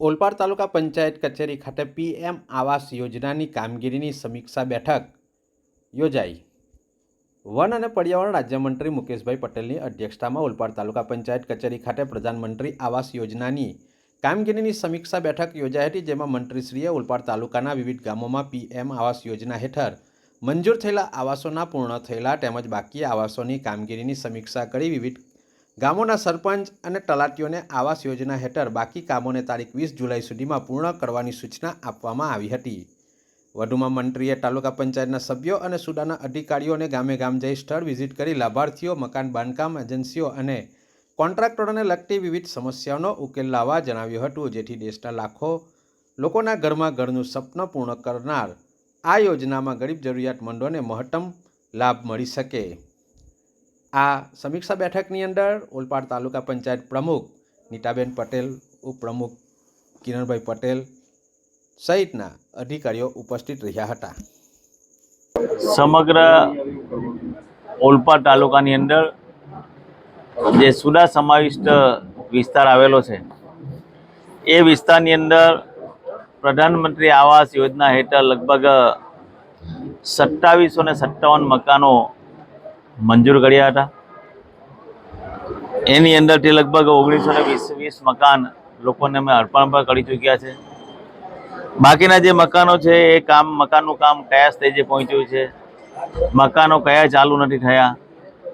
ઓલપાડ તાલુકા પંચાયત કચેરી ખાતે પીએમ આવાસ યોજનાની કામગીરીની સમીક્ષા બેઠક યોજાઈ. વન અને પર્યાવરણ રાજ્યમંત્રી મુકેશભાઈ પટેલની અધ્યક્ષતામાં ઓલપાડ તાલુકા પંચાયત કચેરી ખાતે પ્રધાનમંત્રી આવાસ યોજનાની કામગીરીની સમીક્ષા બેઠક યોજાઈ હતી, જેમાં મંત્રીશ્રીએ ઓલપાડ તાલુકાના વિવિધ ગામોમાં પીએમ આવાસ યોજના હેઠળ મંજૂર થયેલા આવાસોના પૂર્ણ થયેલા તેમજ બાકી આવાસોની કામગીરીની સમીક્ષા કરી વિવિધ ગામોના સરપંચ અને તલાટીઓને આવાસ યોજના હેઠળ બાકી કામોને તારીખ વીસ જુલાઈ સુધીમાં પૂર્ણ કરવાની સૂચના આપવામાં આવી હતી. વધુમાં મંત્રીએ તાલુકા પંચાયતના સભ્યો અને સુડાના અધિકારીઓને ગામે ગામ જઈ સ્થળ વિઝિટ કરી લાભાર્થીઓ, મકાન, બાંધકામ એજન્સીઓ અને કોન્ટ્રાક્ટરોને લગતી વિવિધ સમસ્યાઓનો ઉકેલ લાવવા જણાવ્યું હતું. જેથી દેશના લાખો લોકોના ઘરમાં ઘરનું સપનું પૂર્ણ કરનાર આ યોજનામાં ગરીબ જરૂરિયાતમંદોને મહત્તમ લાભ મળી શકે. આ સમીક્ષા બેઠકની અંદર ઓલપાડ તાલુકા પંચાયત પ્રમુખ નીતાબેન પટેલ, ઉપપ્રમુખ કિરણભાઈ પટેલ સહિતના અધિકારીઓ ઉપસ્થિત રહ્યા હતા. સમગ્ર ઓલપાડ તાલુકાની અંદર જે સુડા સમાવિષ્ટ વિસ્તાર આવેલો છે, એ વિસ્તારની અંદર પ્રધાનમંત્રી આવાસ યોજના હેઠળ લગભગ સત્તાવીસો ને સત્તાવન મકાનો મંજૂર કર્યા હતા. એની અંદરથી લગભગ ઓગણીસો ને વીસ વીસ મકાન લોકોને અમે અર્પણ પણ કરી ચૂક્યા છે. બાકીના જે મકાનો છે, એ કામ, મકાનનું કામ કયા સ્ટેજે પહોંચ્યું છે? મકાનો કયા ચાલુ નથી થયા?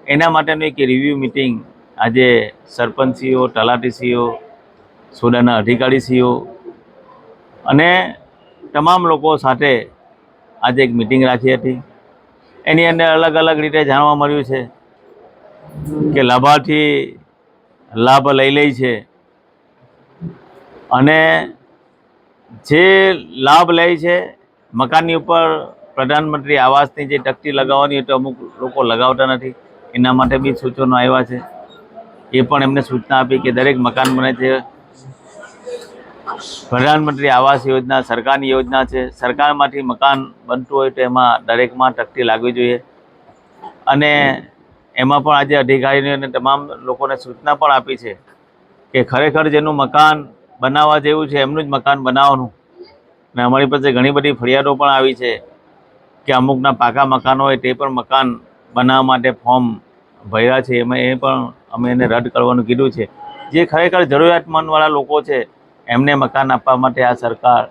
એના માટેનું એક રિવ્યૂ મિટિંગ આજે સરપંચસીઓ તલાટીસીઓ સોડાના અધિકારીસીઓ અને તમામ લોકો સાથે આજે એક મિટિંગ રાખી હતી. એની અંદર અલગ અલગ રીતે જાણવા મળ્યું છે કે લાભાર્થી લાભ લઈ લે છે. અને જે લાભ લે છે, મકાનની ઉપર પ્રધાનમંત્રી આવાસની જે ટકતી લગાવવાની હોય તો અમુક લોકો લગાવતા નથી. એના માટે બી સૂચનો આવ્યા છે. એ પણ એમને સૂચના આપી કે દરેક મકાન બને છે. પ્રધાનમંત્રી આવાસ યોજના, સરકારની યોજના છે. સરકારમાંથી મકાન બનતું હોય તો એમાં દરેકમાં તકતી લાગવી જોઈએ. અને એમાં પણ આજે અધિકારીઓને તમામ લોકોને સૂચના પણ આપી છે કે ખરેખર જેનું મકાન બનાવવા જેવું છે, એમનું જ મકાન બનાવવાનું. અને અમારી પાસે ઘણી બધી ફરિયાદો પણ આવી છે કે અમુકના પાકા મકાનો હોય તે પણ મકાન બનાવવા માટે ફોર્મ ભર્યા છે. એમાં એ પણ અમે એને રદ કરવાનું કીધું છે. જે ખરેખર જરૂરિયાતમંદવાળા લોકો છે એમને મકાન આપવા માટે આ સરકાર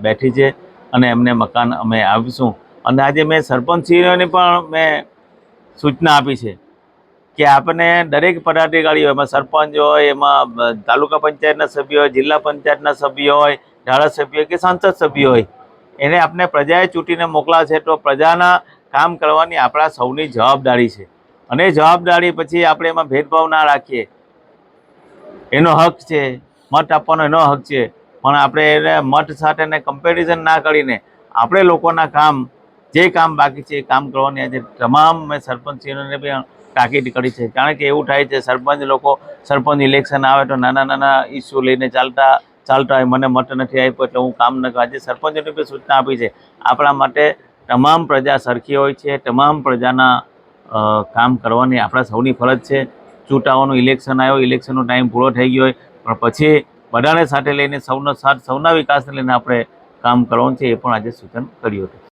બેઠી છે અને એમને મકાન અમે આપીશું. અને આજે મેં સરપંચશ્રીઓને પણ મેં સૂચના આપી છે કે આપણે દરેક પદાધિકારીઓ, એમાં સરપંચ હોય, એમાં તાલુકા પંચાયતના સભ્યો હોય, જિલ્લા પંચાયતના સભ્યો હોય, ધારાસભ્ય કે સાંસદ સભ્યો હોય, એને આપણે પ્રજાએ ચૂંટીને મોકલા છે તો પ્રજાના કામ કરવાની આપણા સૌની જવાબદારી છે. અને જવાબદારી પછી આપણે એમાં ભેદભાવ ના રાખીએ. એનો હક છે. મત આપવાનો એનો હક છે. પણ આપણે એને મત સાથે ને કમ્પેરિઝન ના કરીને આપણે લોકોના કામ, જે કામ બાકી છે એ કામ કરવાની આજે તમામ મેં સરપંચશ્રીઓને પણ તાકીદ કરી છે. કારણ કે એવું થાય છે, સરપંચ લોકો, સરપંચ ઇલેક્શન આવે તો નાના નાના ઇસ્યુ લઈને ચાલતા ચાલતા હોય, મને મત નથી આપ્યો એટલે હું કામ ન કરું. આજે સરપંચને બી સૂચના આપી છે. આપણા માટે તમામ પ્રજા સરખી હોય છે, તમામ પ્રજાના કામ કરવાની આપણા સૌની ફરજ છે. ચૂંટાવાનું ઇલેક્શન આવ્યો ઇલેક્શનનો ટાઈમ પૂરો થઈ ગયો હોય પણ પછી બધાને સાથે લઈને સૌનો સાથ, સૌના વિકાસને લઈને આપણે કામ કરવાનું છે એ પણ આજે સૂચન કર્યું હતું.